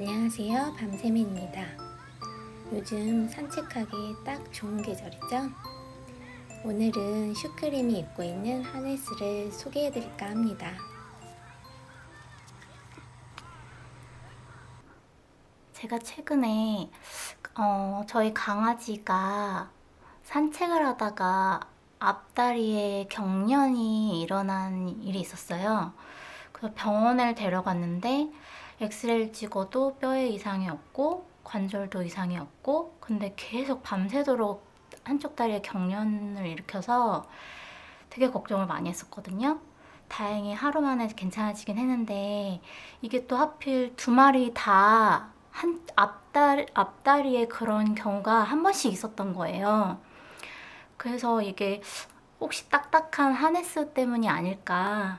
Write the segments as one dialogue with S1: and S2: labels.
S1: 안녕하세요. 밤샘입니다. 요즘 산책하기 딱 좋은 계절이죠? 오늘은 슈크림이 입고 있는 하네스를 소개해 드릴까 합니다.
S2: 제가 최근에 어, 저희 강아지가 산책을 하다가 앞다리에 경련이 일어난 일이 있었어요. 그래서 병원을 데려갔는데 엑스레이를 찍어도 뼈에 이상이 없고 관절도 이상이 없고 근데 계속 밤새도록 한쪽 다리에 경련을 일으켜서 되게 걱정을 많이 했었거든요. 다행히 하루 만에 괜찮아지긴 했는데 이게 또 하필 두 마리 다 한 앞다리 앞다리에 그런 경우가 한 번씩 있었던 거예요. 그래서 이게 혹시 딱딱한 하네스 때문이 아닐까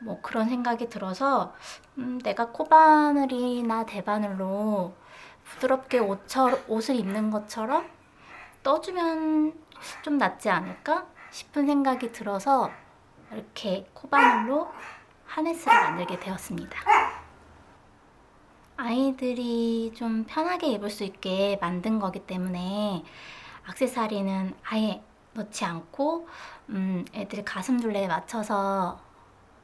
S2: 뭐 그런 생각이 들어서 음, 내가 코바늘이나 대바늘로 부드럽게 옷처럼, 옷을 입는 것처럼 떠주면 좀 낫지 않을까 싶은 생각이 들어서 이렇게 코바늘로 하네스를 만들게 되었습니다. 아이들이 좀 편하게 입을 수 있게 만든 거기 때문에 액세서리는 아예 넣지 않고 음, 애들 가슴둘레에 맞춰서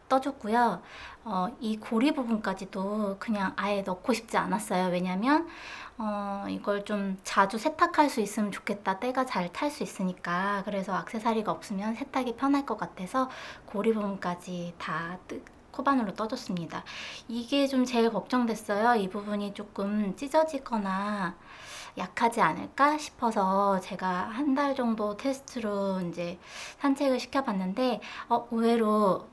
S2: 떠줬고요. 어, 이 고리 부분까지도 그냥 아예 넣고 싶지 않았어요. 왜냐면 어, 이걸 좀 자주 세탁할 수 있으면 좋겠다. 때가 잘 탈 수 있으니까. 그래서 액세서리가 없으면 세탁이 편할 것 같아서 고리 부분까지 다 뜨, 코바늘로 떠줬습니다. 이게 좀 제일 걱정됐어요. 이 부분이 조금 찢어지거나 약하지 않을까 싶어서 제가 한 달 정도 테스트로 이제 산책을 시켜봤는데 어, 의외로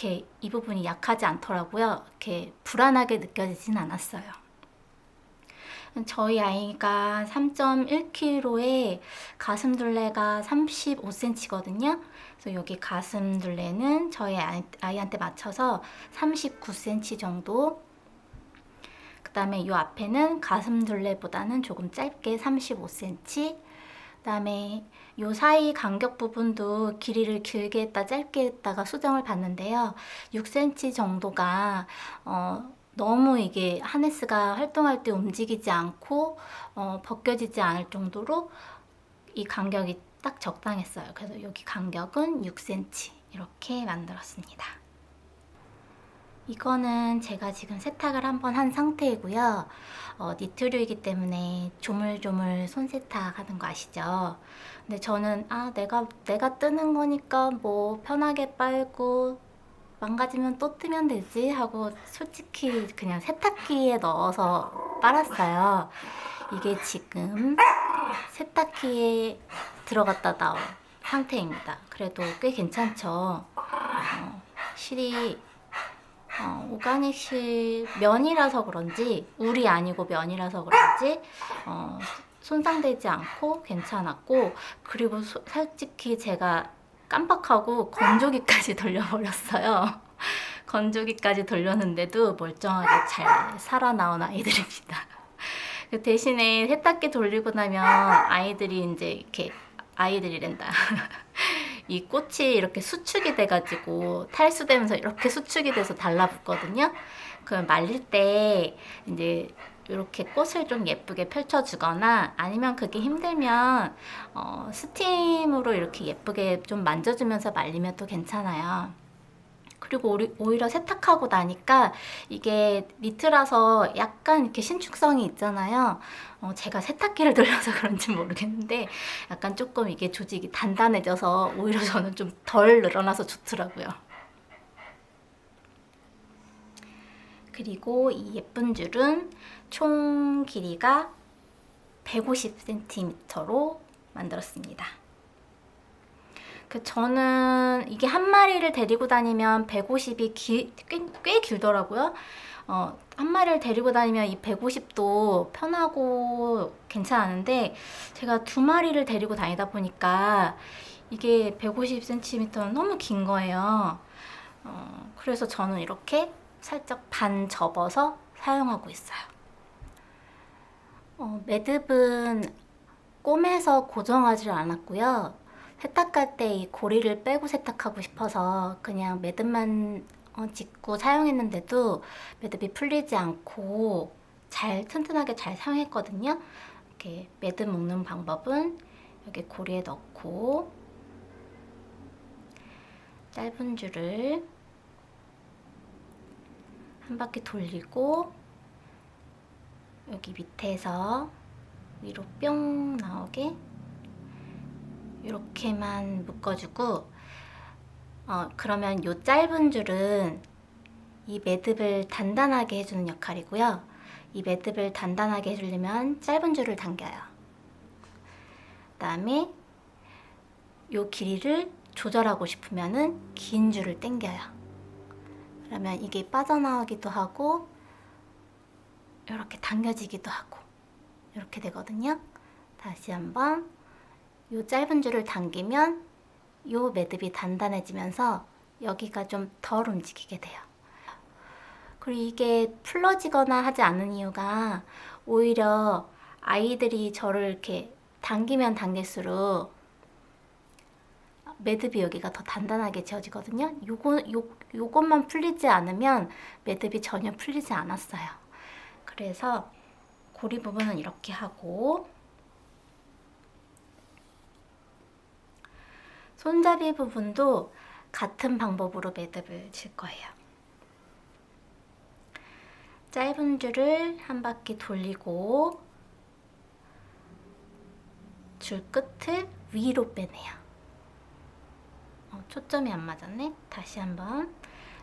S2: 이렇게 이 부분이 약하지 않더라고요. 이렇게 불안하게 느껴지진 않았어요. 저희 아이가 3.1kg에 가슴 둘레가 35cm거든요. 그래서 여기 가슴 둘레는 저희 아이, 아이한테 맞춰서 39cm 정도. 그 다음에 이 앞에는 가슴 둘레보다는 조금 짧게 35cm. 그다음에 요 사이 간격 부분도 길이를 길게 했다 짧게 했다가 수정을 봤는데요. 6cm 정도가 어, 너무 이게 하네스가 활동할 때 움직이지 않고 어, 벗겨지지 않을 정도로 이 간격이 딱 적당했어요. 그래서 여기 간격은 6cm 이렇게 만들었습니다. 이거는 제가 지금 세탁을 한번 한 상태이고요. 어, 니트류이기 때문에 조물조물 손 세탁하는 거 아시죠? 근데 저는 아 내가 내가 뜨는 거니까 뭐 편하게 빨고 망가지면 또 뜨면 되지 하고 솔직히 그냥 세탁기에 넣어서 빨았어요. 이게 지금 세탁기에 들어갔다 나온 상태입니다. 그래도 꽤 괜찮죠. 어, 실이 어, 오가닉 실 면이라서 그런지 울이 아니고 면이라서 그런지 어, 손상되지 않고 괜찮았고 그리고 소, 솔직히 제가 깜빡하고 건조기까지 돌려버렸어요. 건조기까지 돌렸는데도 멀쩡하게 잘 살아나온 아이들입니다. 그 대신에 세탁기 돌리고 나면 아이들이 이제 이렇게 아이들이란다. 이 꽃이 이렇게 수축이 돼가지고 탈수되면서 이렇게 수축이 돼서 달라붙거든요. 그 말릴 때 이제 이렇게 꽃을 좀 예쁘게 펼쳐주거나 아니면 그게 힘들면 어, 스팀으로 이렇게 예쁘게 좀 만져주면서 말리면 또 괜찮아요. 그리고 오히려 세탁하고 나니까 이게 니트라서 약간 이렇게 신축성이 있잖아요. 어, 제가 세탁기를 돌려서 그런지 모르겠는데 약간 조금 이게 조직이 단단해져서 오히려 저는 좀 덜 늘어나서 좋더라고요. 그리고 이 예쁜 줄은 총 길이가 150cm로 만들었습니다. 그 저는 이게 한 마리를 데리고 다니면 150이 기, 꽤, 꽤 길더라고요. 어, 한 마리를 데리고 다니면 이 150도 편하고 괜찮았는데 제가 두 마리를 데리고 다니다 보니까 이게 150cm는 너무 긴 거예요. 어, 그래서 저는 이렇게 살짝 반 접어서 사용하고 있어요. 어, 매듭은 꿰매서 고정하지 않았고요. 세탁할 때 이 고리를 빼고 세탁하고 싶어서 그냥 매듭만 어, 짚고 사용했는데도 매듭이 풀리지 않고 잘 튼튼하게 잘 사용했거든요. 이렇게 매듭 묶는 방법은 여기 고리에 넣고 짧은 줄을 한 바퀴 돌리고 여기 밑에서 위로 뿅 나오게 이렇게만 묶어주고 어, 그러면 요 짧은 줄은 이 매듭을 단단하게 해주는 역할이고요. 이 매듭을 단단하게 해주려면 짧은 줄을 당겨요. 그 다음에 요 길이를 조절하고 싶으면은 긴 줄을 당겨요. 그러면 이게 빠져나오기도 하고 이렇게 당겨지기도 하고 이렇게 되거든요. 다시 한번 요 짧은 줄을 당기면 요 매듭이 단단해지면서 여기가 좀 덜 움직이게 돼요. 그리고 이게 풀러지거나 하지 않은 이유가 오히려 아이들이 저를 이렇게 당기면 당길수록 매듭이 여기가 더 단단하게 지어지거든요. 요거 요 요것만 풀리지 않으면 매듭이 전혀 풀리지 않았어요. 그래서 고리 부분은 이렇게 하고 손잡이 부분도 같은 방법으로 매듭을 칠 거예요. 짧은 줄을 한 바퀴 돌리고 줄 끝을 위로 빼내요. 어, 초점이 안 맞았네. 다시 한번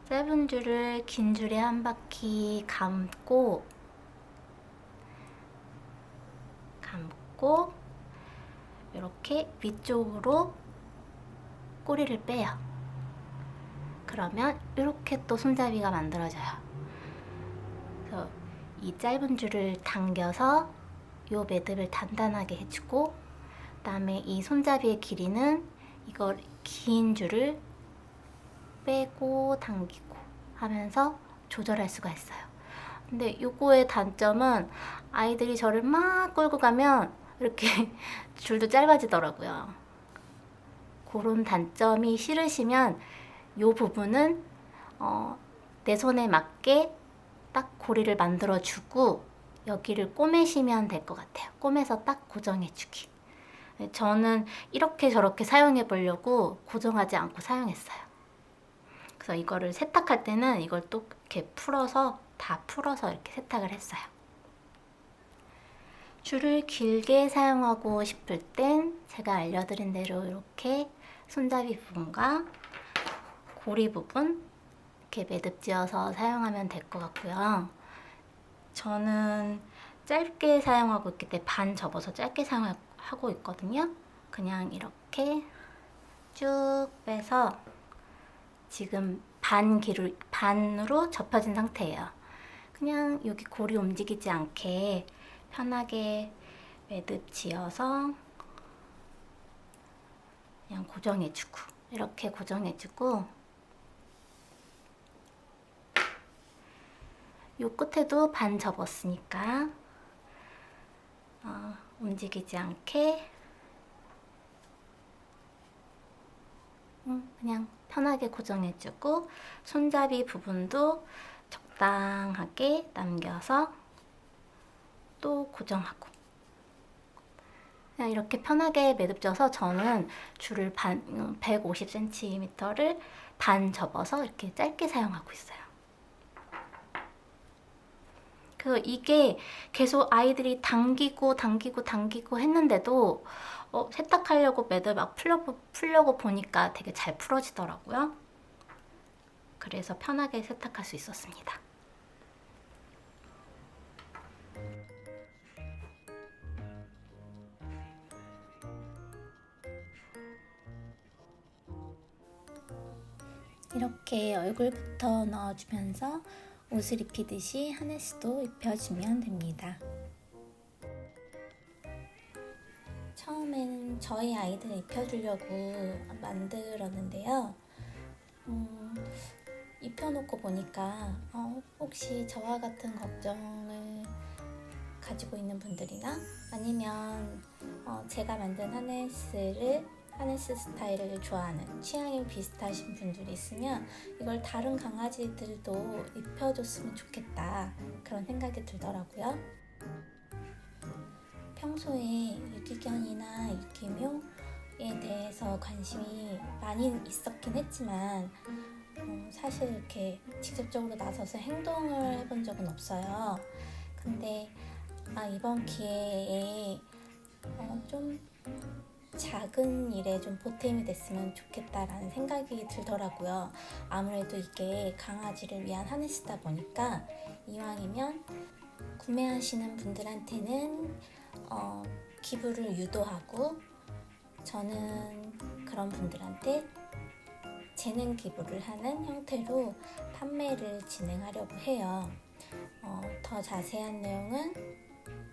S2: 짧은 줄을 긴 줄에 한 바퀴 감고 감고 이렇게 위쪽으로 꼬리를 빼요. 그러면 이렇게 또 손잡이가 만들어져요. 그래서 이 짧은 줄을 당겨서 요 매듭을 단단하게 해주고 그다음에 이 손잡이의 길이는 이걸 긴 줄을 빼고 당기고 하면서 조절할 수가 있어요. 근데 요거의 단점은 아이들이 저를 막 끌고 가면 이렇게 줄도 짧아지더라고요. 그런 단점이 싫으시면 요 부분은 어, 내 손에 맞게 딱 고리를 만들어 주고 여기를 꼬매시면 될 것 같아요. 꼬매서 딱 고정해 주기. 네, 저는 이렇게 저렇게 사용해 보려고 고정하지 않고 사용했어요. 그래서 이거를 세탁할 때는 이걸 또 이렇게 풀어서 다 풀어서 이렇게 세탁을 했어요. 줄을 길게 사용하고 싶을 땐 제가 알려드린 대로 이렇게 손잡이 부분과 고리 부분 이렇게 매듭 지어서 사용하면 될 것 같고요. 저는 짧게 사용하고 있기 때문에 반 접어서 짧게 사용하고 있거든요. 그냥 이렇게 쭉 빼서 지금 반 길을 반으로 접혀진 상태예요. 그냥 여기 고리 움직이지 않게 편하게 매듭 지어서 그냥 고정해주고 이렇게 고정해주고 요 끝에도 반 접었으니까 어, 움직이지 않게 음, 그냥 편하게 고정해주고 손잡이 부분도 적당하게 남겨서 또 고정하고 그냥 이렇게 편하게 매듭 져서 저는 줄을 반 150cm를 반 접어서 이렇게 짧게 사용하고 있어요. 그 이게 계속 아이들이 당기고 당기고 당기고 했는데도 어, 세탁하려고 매듭 막 풀려, 풀려고 보니까 되게 잘 풀어지더라고요. 그래서 편하게 세탁할 수 있었습니다.
S1: 이렇게 얼굴부터 넣어주면서 옷을 입히듯이 하네스도 입혀주면 됩니다. 처음에는 저희 아이들 입혀주려고 만들었는데요. 음, 입혀놓고 보니까 어, 혹시 저와 같은 걱정을 가지고 있는 분들이나 아니면 어, 제가 만든 하네스를 하네스 스타일을 좋아하는 취향이 비슷하신 분들이 있으면 이걸 다른 강아지들도 입혀줬으면 좋겠다 그런 생각이 들더라고요. 평소에 유기견이나 유기묘에 대해서 관심이 많이 있었긴 했지만 어, 사실 이렇게 직접적으로 나서서 행동을 해본 적은 없어요. 근데 아, 이번 기회에 어, 좀 작은 일에 좀 보탬이 됐으면 좋겠다라는 생각이 들더라고요. 아무래도 이게 강아지를 위한 하네스다 보니까 이왕이면 구매하시는 분들한테는 어, 기부를 유도하고 저는 그런 분들한테 재능 기부를 하는 형태로 판매를 진행하려고 해요. 어, 더 자세한 내용은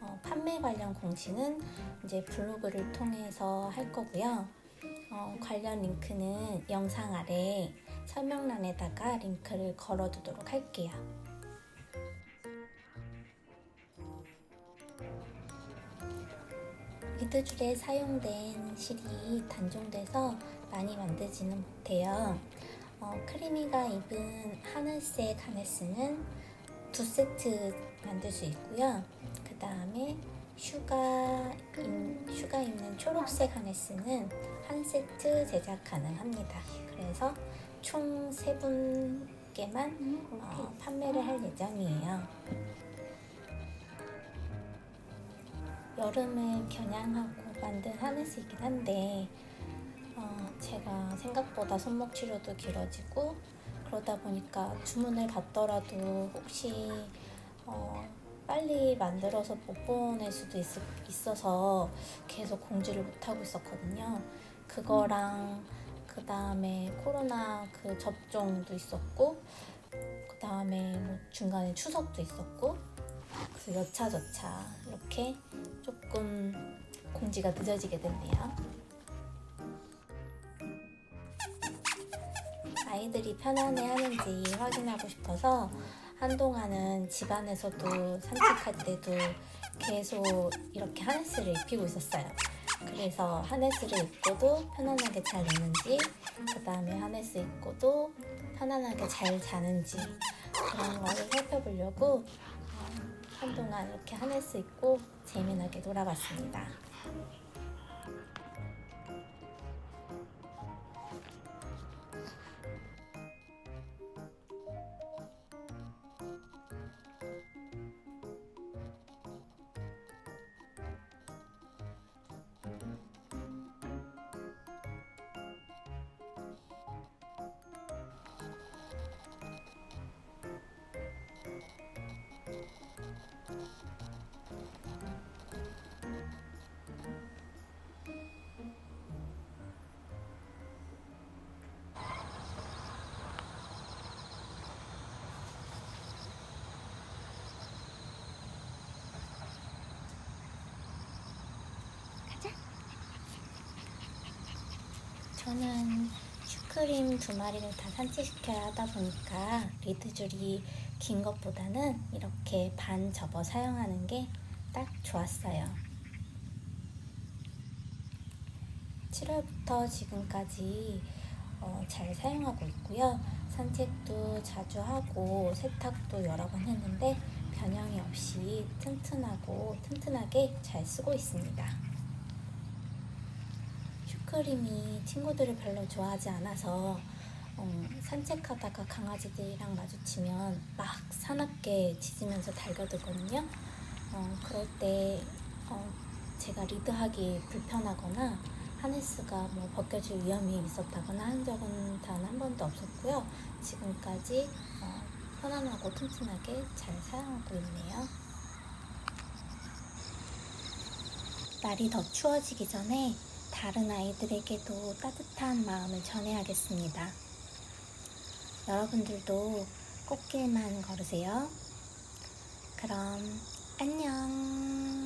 S1: 어, 판매 관련 공지는 이제 블로그를 통해서 할 거고요. 어, 관련 링크는 영상 아래 설명란에다가 링크를 걸어두도록 할게요. 리드줄에 사용된 실이 단종돼서 많이 만들지는 못해요. 어, 크리미가 입은 하늘색 하네스는 두 세트 만들 수 있고요. 그 다음에 슈가, 임, 슈가 입는 초록색 하네스는 한 세트 제작 가능합니다. 그래서 총 세 분께만 어, 판매를 할 예정이에요. 여름을 겨냥하고 만든 하네스이긴 한데 어, 제가 생각보다 손목 치료도 길어지고 그러다 보니까 주문을 받더라도 혹시 어, 빨리 만들어서 못 보낼 수도 있, 있어서 계속 공지를 못 하고 있었거든요. 그거랑 그 다음에 코로나 그 접종도 있었고 그 다음에 뭐 중간에 추석도 있었고 그 여차저차 이렇게 조금 공지가 늦어지게 됐네요. 아이들이 편안해 하는지 확인하고 싶어서 한동안은 집안에서도 산책할 때도 계속 이렇게 하네스를 입히고 있었어요. 그래서 하네스를 입고도 편안하게 잘 노는지, 그 다음에 하네스 입고도 편안하게 잘 자는지 그런 거를 살펴보려고 어, 한동안 이렇게 하네스 입고 재미나게 놀아봤습니다. 저는 슈크림 두 마리를 다 산책시켜야 하다 보니까 리드줄이 긴 것보다는 이렇게 반 접어 사용하는 게 딱 좋았어요. 7월부터 지금까지 어, 잘 사용하고 있고요. 산책도 자주 하고 세탁도 여러 번 했는데 변형이 없이 튼튼하고 튼튼하게 잘 쓰고 있습니다. 슈크림이 친구들을 별로 좋아하지 않아서 어, 산책하다가 강아지들이랑 마주치면 막 사납게 짖으면서 달겨들거든요. 어, 그럴 때 어, 제가 리드하기 불편하거나 하네스가 뭐 벗겨질 위험이 있었다거나 한 적은 단 한 번도 없었고요. 지금까지 어, 편안하고 튼튼하게 잘 사용하고 있네요. 날이 더 추워지기 전에 다른 아이들에게도 따뜻한 마음을 전해야겠습니다. 여러분들도 꽃길만 걸으세요. 그럼 안녕.